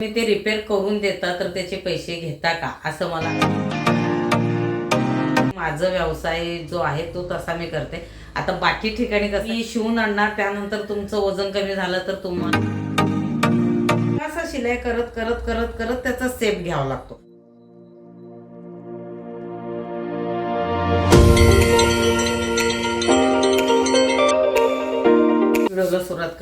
तुम्ही ते रिपेअर करून देता तर त्याचे पैसे घेता का? असं मला माझा व्यवसाय जो आहे तो तसा मी करते. आता बाकी ठिकाणी कसं मी शिवून आणणार त्यानंतर तुमचं वजन कमी झालं तर तुम्हाला असा शिलाई करत करत करत करत त्याचा स्टेप घ्यावा लागतो.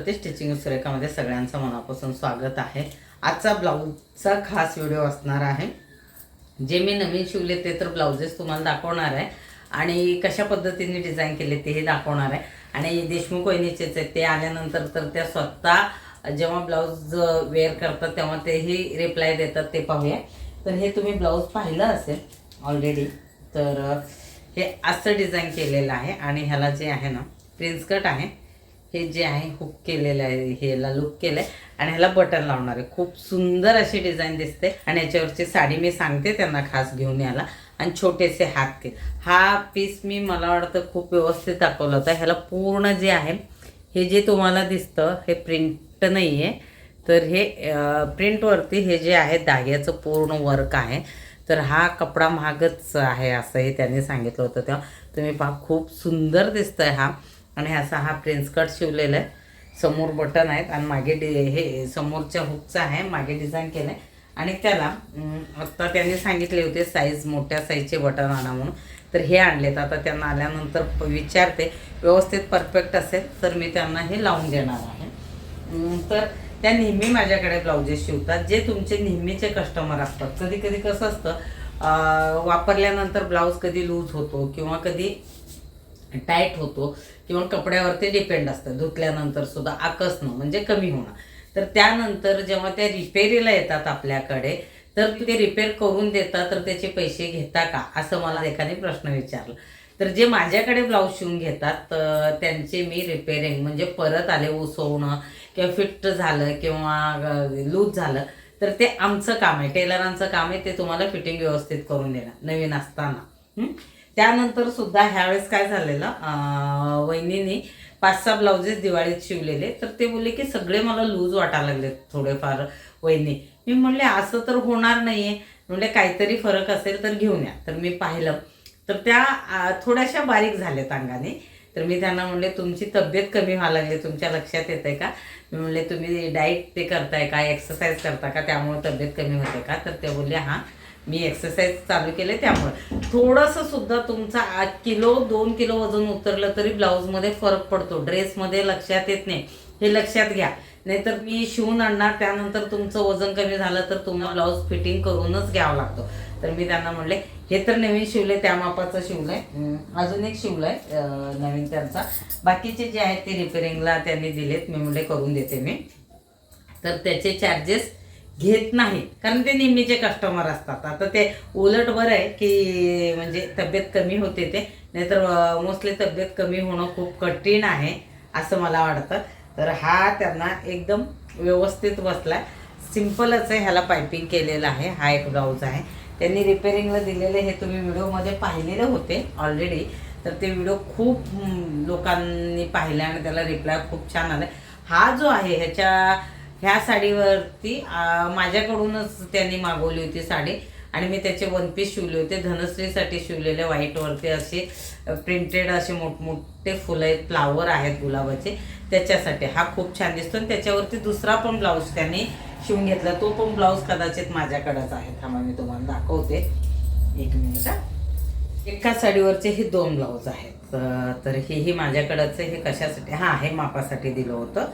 करते स्टिचिंग सुरेखामध्ये सगळ्यांचं मनापासून स्वागत आहे. आजचा ब्लाऊजचा खास व्हिडिओ असणार आहे. जे मी नवीन शिवले ते तर ब्लाउजेस तुम्हाला दाखवणार आहे. आणि कशा पद्धतीने डिझाईन केले तेही दाखवणार आहे. आणि देशमुख वहिनीचेच आहेत ते आल्यानंतर तर त्या स्वतः जेव्हा ब्लाऊज वेअर करतात तेव्हा तेही रिप्लाय देतात ते पाहूया. तर हे तुम्ही ब्लाऊज पाहिलं असेल ऑलरेडी तर हे असं डिझाईन केलेलं आहे. आणि ह्याला जे आहे ना प्रिन्स कट आहे. हे जे आहे हुक केलेलं आहे ह्याला लुक केलंय. आणि ह्याला बटन लावणार आहे. खूप सुंदर अशी डिझाईन दिसते. आणि याच्यावरची साडी मी सांगते त्यांना खास घेऊन यायला. आणि छोटेसे हात के हा पीस मी मला वाटतं खूप व्यवस्थित दाखवला होता. ह्याला पूर्ण जे आहे हे जे तुम्हाला दिसतं हे प्रिंट नाही आहे तर हे प्रिंटवरती हे जे आहे धाग्याचं पूर्ण वर्क आहे. तर हा कपडा महागच आहे असं हे त्यांनी सांगितलं होतं तेव्हा. तुम्ही पहा खूप सुंदर दिसतंय हा. आणि असा हा प्रिन्स कट शिवलेला आहे. समोर बटन आहेत आणि मागे डि हे समोरच्या हुकचा आहे. मागे डिझाईन केलं आहे आणि त्याला आत्ता त्यांनी सांगितले होते साईज मोठ्या साईजचे बटन आणा म्हणून. तर हे आणलेत. आता त्यांना आल्यानंतर विचारते. व्यवस्थित परफेक्ट असेल तर मी त्यांना हे लावून देणार आहे. तर त्या नेहमी माझ्याकडे ब्लाउजेस शिवतात. जे तुमचे नेहमीचे कस्टमर असतात. कधी कधी कसं असतं वापरल्यानंतर ब्लाऊज कधी लूज होतो किंवा कधी टाईट होतो किंवा कपड्यावरती डिपेंड असतं. धुतल्यानंतर सुद्धा आकसणं म्हणजे कमी होणं. तर त्यानंतर जेव्हा त्या रिपेरीला येतात आपल्याकडे तर ते रिपेअर करून देतात तर त्याचे पैसे घेता का? असं मला एकाने प्रश्न विचारला. तर जे माझ्याकडे ब्लाऊज शिवून घेतात त्यांचे मी रिपेअरिंग म्हणजे परत आले उसवणं किंवा फिट झालं किंवा लूज झालं तर ते आमचं काम आहे. टेलरांचं काम आहे ते तुम्हाला फिटिंग व्यवस्थित करून देणार नवीन असताना. त्यानंतर सुद्धा ह्यावेळेस काय झालेलं वहिनीने पाच सहा ब्लाउजेस दिवाळीत शिवलेले. तर ते बोलले की सगळे मला लूज वाटायला लागले थोडेफार वहिनी. मी म्हणले असं तर होणार नाहीये. म्हणले काहीतरी फरक असेल तर घेऊन या. तर मी पाहिलं. तर त्या थोड्याशा बारीक झाल्यात अंगाने. तर मी त्यांना म्हणले तुमची तब्येत कमी व्हायला लागली. तुमच्या लक्षात येते का? मी म्हणले तुम्ही डाईट ते करताय का? एक्सरसाइज करता का? त्यामुळे तब्येत कमी होते का? तर ते बोलले हां. मी एक्सरसाइज चालू केले त्यामुळे. थोडंसं सुद्धा तुमचा आठ किलो दोन किलो वजन उतरलं तरी ब्लाऊजमध्ये फरक पडतो. ड्रेसमध्ये लक्षात येत नाही. हे लक्षात घ्या. नाहीतर मी शिवून आणणार त्यानंतर तुमचं वजन कमी झालं तर तुम्हाला ब्लाऊज फिटिंग करूनच घ्यावा लागतो. तर मी त्यांना म्हणले हे तर नवीन शिवले त्या मापाचं शिवलंय. अजून एक शिवलंय नवीन त्यांचा. बाकीचे जे आहेत ते रिपेरिंगला त्यांनी दिलेत. मी म्हणले करून देते मी. तर त्याचे चार्जेस घेत नाही कारण ते नेहमीचे कस्टमर असतात. आता ते उलट बरं आहे की म्हणजे तब्येत कमी होते ते. नाहीतर मोस्टली तब्येत कमी होणं खूप कठीण आहे असं मला वाटतं. तर हा त्यांना एकदम व्यवस्थित बसला सिम्पलच आहे ह्याला पायपिंग केलेलं आहे. हा एक ब्लाऊज आहे. त्यांनी रिपेरिंगला दिलेले हे तुम्ही व्हिडिओमध्ये पाहिलेले होते ऑलरेडी तर ते व्हिडिओ खूप लोकांनी पाहिले आणि त्याला रिप्लाय खूप छान आला हा जो आहे ह्याच्या ह्या साडीवरती माझ्याकडूनच त्यांनी मागवली होती साडी. आणि मी त्याचे वन पीस शिवले होते. धनश्रीसाठी शिवलेले व्हाईटवरती असे प्रिंटेड असे मोठमोठे फुलं आहेत. फ्लावर आहेत गुलाबाचे. त्याच्यासाठी हा खूप छान दिसतो. आणि त्याच्यावरती दुसरा पण ब्लाऊज त्यांनी शिवून घेतला. तो पण ब्लाऊज कदाचित माझ्याकडंच आहे. थांबा मी तुम्हाला दाखवते. एक मिनिट हा. एका साडीवरचे हे दोन ब्लाऊज आहेत. तर हेही माझ्याकडंच हे कशासाठी? हा हे मापासाठी दिलं होतं.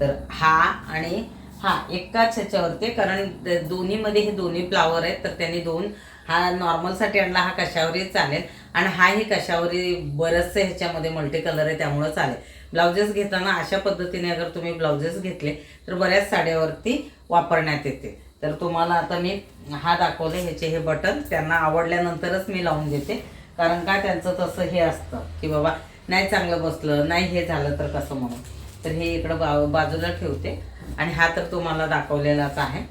तर हा आणि हा एकाच ह्याच्यावरती कारण दोन्हीमध्ये हे दोन्ही फ्लावर आहेत तर त्यांनी दोन हा नॉर्मलसाठी आणला हा कशावरही चालेल. आणि हाही कशावरही बरंचसे ह्याच्यामध्ये मल्टी कलर आहे त्यामुळं चालेल. ब्लाउजेस घेताना अशा पद्धतीने अगर तुम्ही ब्लाउजेस घेतले तर बऱ्याच साड्यावरती वापरण्यात येते. तर तुम्हाला आता मी हा दाखवले ह्याचे हे बटन. त्यांना आवडल्यानंतरच मी लावून देते. कारण का त्यांचं तसं हे असतं की बाबा नाही चांगलं बसलं नाही हे झालं तर कसं म्हणून. तर हे इकडं बा बाजूला ठेवते. आणि हा तर तुम्हाला दाखवलेलाच आहे.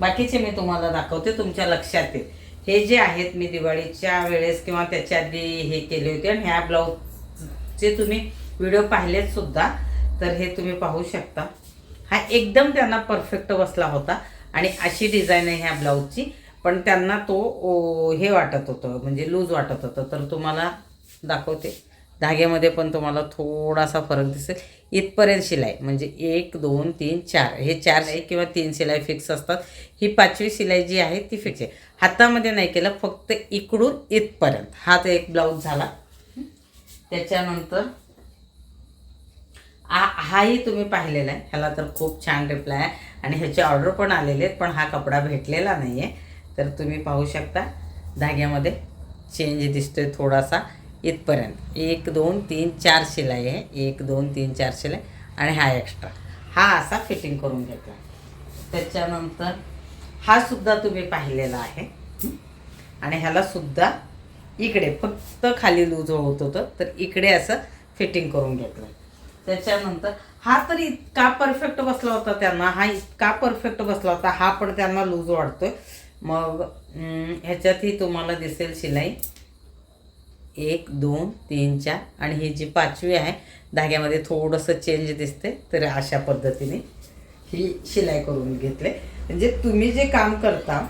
बाकीचे मी तुम्हाला दाखवते तुमच्या लक्षात येईल. हे जे आहेत मी दिवाळीच्या वेळेस किंवा त्याच्या आधी हे केले होते. आणि ह्या ब्लाऊजचे तुम्ही व्हिडिओ पाहिलेत सुद्धा तर हे तुम्ही पाहू शकता. हा एकदम त्यांना परफेक्ट बसला होता. आणि अशी डिझाईन आहे ह्या ब्लाऊजची. पण त्यांना तो ओ, हे वाटत होतं म्हणजे लूज वाटत होतं. तर तुम्हाला दाखवते. धाग्यामध्ये पण तुम्हाला थोडासा फरक दिसेल. इथपर्यंत शिलाई म्हणजे एक दोन तीन चार. हे चार शिलाई किंवा तीन शिलाई फिक्स असतात. ही पाचवी शिलाई जी आहे ती फिक्स आहे. हातामध्ये नाही केलं फक्त इकडून इथपर्यंत. हा तर एक ब्लाऊज झाला. त्याच्यानंतर हा हाही तुम्ही पाहिलेला आहे. ह्याला तर खूप छान रिप्लाय आहे. आणि ह्याचे ऑर्डर पण आलेले आहेत पण हा कपडा भेटलेला नाही आहे तर तुम्ही पाहू शकता. धाग्यामध्ये चेंज दिसतोय थोडासा. इथपर्यंत. एक दोन तीन चार शिलाई आहे. एक दोन तीन चार शिलाई आणि हा एक्स्ट्रा हा असा फिटिंग करून घेतला. त्याच्यानंतर हा सुद्धा तुम्ही पाहिलेला आहे. आणि ह्याला सुद्धा इकडे फक्त खाली लूज होत होतं तर इकडे असं फिटिंग करून घेतलं. त्याच्यानंतर हा तर इतका परफेक्ट बसला होता त्यांना. हा इतका परफेक्ट बसला होता. हा पण त्यांना लूज वाढतोय मग ह्याच्यातही तुम्हाला दिसेल शिलाई. एक दोन तीन चार आणि ही जी पाचवी आहे धाग्यामध्ये थोडंसं चेंज दिसते तर अशा पद्धतीने ही शिलाई करून घेतले. म्हणजे तुम्ही जे काम करता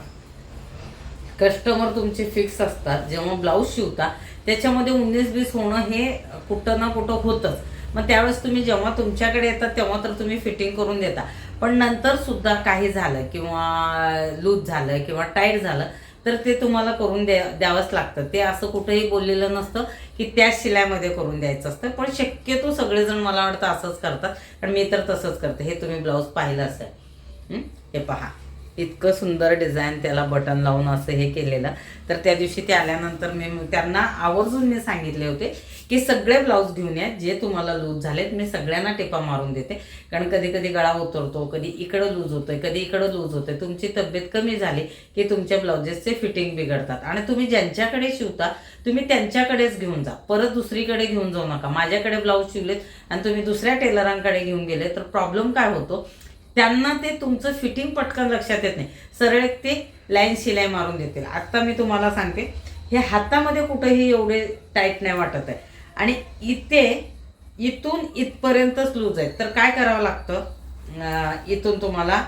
कस्टमर तुमचे फिक्स असतात. जेव्हा ब्लाऊज शिवता त्याच्यामध्ये उन्नीस बीस होणं हे कुठं ना कुठं होतंच. मग त्यावेळेस तुम्ही जेव्हा तुमच्याकडे येतात तेव्हा तर तुम्ही फिटिंग करून देता. पण नंतर सुद्धा काही झालं किंवा लूज झालं किंवा टाईट झालं तर ते तुम्हाला करून द्या द्यावंच लागतं. ते असं कुठंही बोललेलं नसतं की त्याच शिलाईमध्ये करून द्यायचं असतं. पण शक्यतो सगळेजण मला वाटतं असंच करतात. कारण मी तर तसंच करते. हे तुम्ही ब्लाऊज पाहिलं असेल. हे? पहा. इतकं सुंदर डिझाईन त्याला बटन लावून असं हे केलेलं. तर त्या दिवशी ते आल्यानंतर मी त्यांना आवर्जून मी सांगितले होते की सगळे ब्लाऊज घेऊन या जे तुम्हाला लूज झालेत मी सगळ्यांना टिपा मारून देते. कारण कधी कधी गळा उतरतो कधी इकडं लूज होतोय कधी इकडं लूज होतोय. तुमची तब्येत कमी झाली की तुमच्या ब्लाउजेसचे फिटिंग बिघडतात. आणि तुम्ही ज्यांच्याकडे शिवता तुम्ही त्यांच्याकडेच घेऊन जा. परत दुसरीकडे घेऊन जाऊ नका. माझ्याकडे ब्लाऊज शिवलेत आणि तुम्ही दुसऱ्या टेलरांकडे घेऊन गेले तर प्रॉब्लेम काय होतो? त्यांना ते तुमचं फिटिंग पटकन लक्षात येत नाही. सरळ एक ते लाईन शिलाई मारून देतील. आत्ता मी तुम्हाला सांगते हे हातामध्ये कुठंही एवढे टाईट नाही वाटत आहे. आणि इथे इथून इथपर्यंतच लूज आहे तर काय करावं लागतं? इथून तुम्हाला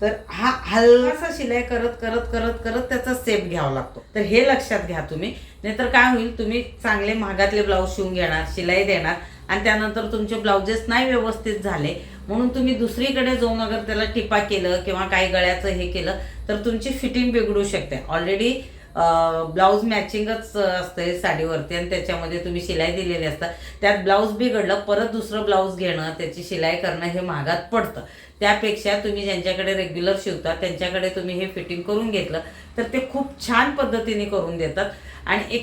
तर हा हल्लासा शिलाई करत करत करत करत त्याचा सेप घ्यावा लागतो. तर हे लक्षात घ्या तुम्ही. नाहीतर काय होईल तुम्ही चांगले महागातले ब्लाऊज शिवून घेणार शिलाई देणार आणि त्यानंतर तुमचे ब्लाउजेस नाही व्यवस्थित झाले म्हणून तुम्ही दुसरीकडे जाऊन अगर त्याला टिपा केलं किंवा काही गळ्याचं हे केलं तर तुमची फिटिंग बिघडू शकते. ऑलरेडी ब्लाऊज मॅचिंगच असते साडीवरती आणि त्याच्यामध्ये तुम्ही शिलाई दिलेली असतात त्यात ब्लाऊज बिघडलं परत दुसरं ब्लाऊज घेणं त्याची शिलाई करणं हे महागात पडतं. त्यापेक्षा तुम्ही ज्यांच्याकडे रेग्युलर शिवता त्यांच्याकडे तुम्ही हे फिटिंग करून घेतलं तर ते खूप छान पद्धतीने करून देतात. आणि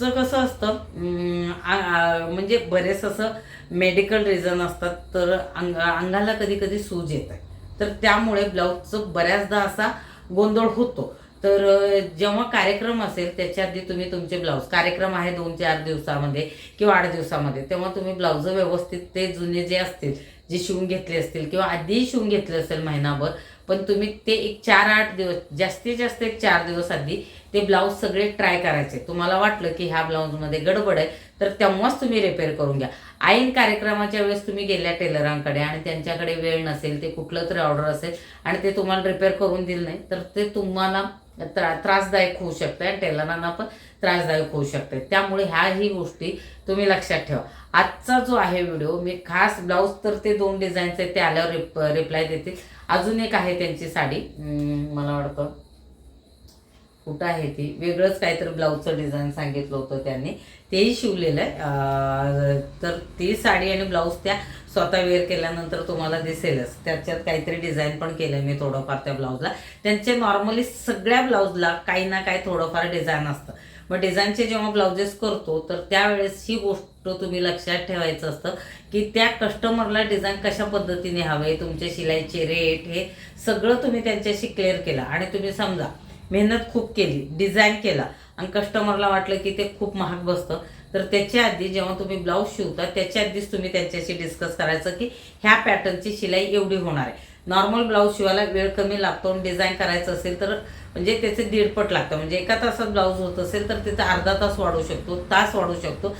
चं कसं असतं म्हणजे बरेच असं मेडिकल रिझन असतात तर अंग अंगाला कधी कधी सूज आहे तर त्यामुळे ब्लाऊजचं बऱ्याचदा असा गोंधळ होतो. तर जेव्हा कार्यक्रम असेल त्याच्या आधी तुम्ही तुमचे ब्लाऊज कार्यक्रम आहे दोन चार दिवसामध्ये किंवा आठ दिवसामध्ये तेव्हा तुम्ही ब्लाऊज व्यवस्थित ते जुने जे असतील जे शिवून घेतले असतील किंवा आधीही शिवून घेतले असेल महिनाभर पण तुम्ही ते एक चार आठ दिवस जास्तीत जास्त एक चार दिवस आधी ते ब्लाऊज सगळे ट्राय करायचे. तुम्हाला वाटलं की ह्या ब्लाऊजमध्ये गडबड आहे तर तेव्हाच तुम्ही रिपेअर करून घ्या. ऐन कार्यक्रमाच्या वेळेस तुम्ही गेल्या टेलरांकडे आणि त्यांच्याकडे वेळ नसेल ते कुठलं तरी ऑर्डर असेल आणि ते तुम्हाला रिपेअर करून दिलं नाही तर ते तुम्हाला त्रा त्रासदायक होऊ शकतं आणि टेलरांना पण त्रासदायक होऊ शकते त्यामुळे ह्याही गोष्टी तुम्ही लक्षात ठेवा. आजचा जो आहे व्हिडिओ मी खास ब्लाऊज तर ते दोन डिझाईनचे ते आल्यावर रिप रिप्लाय देतील. अजून एक आहे त्यांची साडी. मला वाटतं कुठं आहे ती? वेगळंच काहीतरी ब्लाऊजचं डिझाईन सांगितलं होतं त्यांनी. तेही शिवलेलं आहे. तर ती साडी आणि ब्लाऊज त्या स्वतः वेअर केल्यानंतर तुम्हाला दिसेलच. त्याच्यात काहीतरी डिझाईन पण केलं मी थोडंफार त्या ब्लाऊजला. त्यांचे नॉर्मली सगळ्या ब्लाऊजला काही ना काही थोडंफार डिझाईन असतं. मग डिझाईनचे जेव्हा ब्लाउजेस करतो तर त्यावेळेस ही गोष्ट तुम्ही लक्षात ठेवायचं असतं की त्या कस्टमरला डिझाईन कशा पद्धतीने हवे तुमचे शिलाईचे रेट हे सगळं तुम्ही त्यांच्याशी क्लिअर केलं. आणि तुम्ही समजा मेहनत खूप केली डिझाईन केला आणि कस्टमरला वाटलं की ते खूप महाग बसतं. तर त्याच्या आधी जेव्हा तुम्ही ब्लाऊज शिवता त्याच्या आधीच तुम्ही त्यांच्याशी डिस्कस करायचं की ह्या पॅटर्नची शिलाई एवढी होणार आहे. नॉर्मल ब्लाऊज शिवायला वेळ कमी लागतो आणि डिझाईन करायचं असेल तर म्हणजे त्याचे दीडपट लागतं. म्हणजे एका तासात ब्लाऊज होत असेल तर त्याचा अर्धा तास वाढू शकतो तास वाढू शकतो.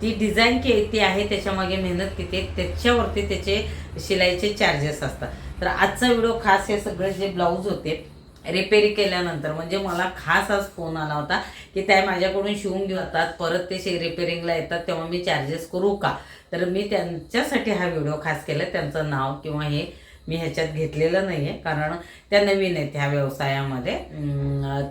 ती डिझाईन किती आहे त्याच्यामागे मेहनत किती आहे त्याच्यावरती त्याचे शिलाईचे चार्जेस असतात. तर आजचा व्हिडिओ खास हे सगळे जे ब्लाऊज होते रिपेरी केल्यानंतर म्हणजे मला खास आज फोन आला होता की त्या माझ्याकडून शिवून घेतात परत ते शे रिपेरिंगला येतात तेव्हा मी चार्जेस करू का? तर मी त्यांच्यासाठी हा व्हिडिओ खास केला. त्यांचं नाव किंवा हे मी ह्याच्यात घेतलेलं नाही आहे कारण त्या नवीन आहेत ह्या व्यवसायामध्ये.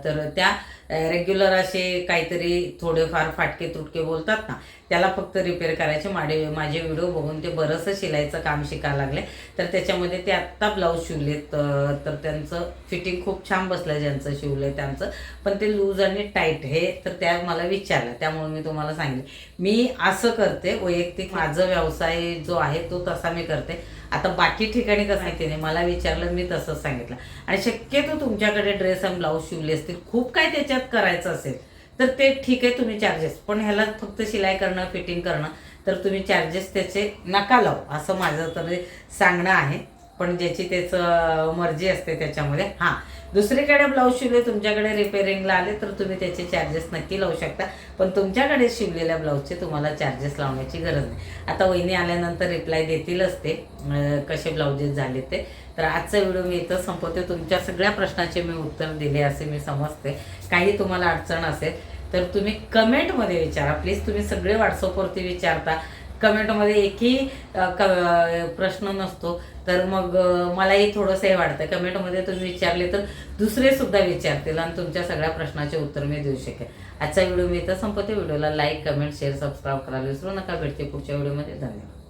तर त्या रेग्युलर असे काहीतरी थोडेफार फाटके तुटके बोलतात ना त्याला फक्त रिपेअर करायचे. माझे माझे व्हिडिओ बघून ते बरंचसं शिलाईचं काम शिकायला लागले. तर त्याच्यामध्ये ते आत्ता ब्लाऊज शिवलेत. तर त्यांचं फिटिंग खूप छान बसलं ज्यांचं शिवलं आहे त्यांचं. पण ते लूज आणि टाईट हे तर त्या मला विचारलं त्यामुळे मी तुम्हाला सांगितले. मी असं करते वैयक्तिक माझा व्यवसाय जो आहे तो तसा मी करते. आता बाकी ठिकाणी कसं माहिती नाही मला विचारलं मी तसंच सांगितलं. आणि शक्यतो तुमच्याकडे ड्रेस आणि ब्लाऊज शिवले असतील खूप काय त्याच्यात करायचं असेल तर ते ठीक आहे तुम्ही चार्जेस पण ह्याला फक्त शिलाई करणं फिटिंग करणं तर तुम्ही चार्जेस त्याचे नका लावू असं माझं तरी सांगणं आहे. पण ज्याची त्याचं मर्जी असते त्याच्यामध्ये. हां. दुसरीकडे ब्लाऊज शिवले तुमच्याकडे रिपेअरिंगला आले तर तुम्ही त्याचे चार्जेस नक्की लावू शकता. पण तुमच्याकडे शिवलेल्या ब्लाऊजचे तुम्हाला चार्जेस लावण्याची गरज नाही. आता वहिनी आल्यानंतर रिप्लाय देतीलच ते कसे ब्लाउजेस झाले ते. तर आजचा व्हिडिओ मी इथं संपवते. तुमच्या सगळ्या प्रश्नाचे मी उत्तर दिले असे मी समजते. काही तुम्हाला अडचण असेल तर तुम्ही कमेंटमध्ये विचारा. प्लीज तुम्ही सगळे व्हॉट्सअपवरती विचारता. कमेंटमध्ये एकही प्रश्न नसतो. तर मग मलाही थोडंसं हे वाटतं. कमेंटमध्ये तुम्ही विचारले तर दुसरे सुद्धा विचारतील आणि तुमच्या सगळ्या प्रश्नाचे उत्तर मी देऊ शकेल आजचा व्हिडिओ मी इथं संपते व्हिडिओला लाईक कमेंट शेअर सबस्क्राईब करायला विसरू नका. भेटते पुढच्या व्हिडिओमध्ये. धन्यवाद.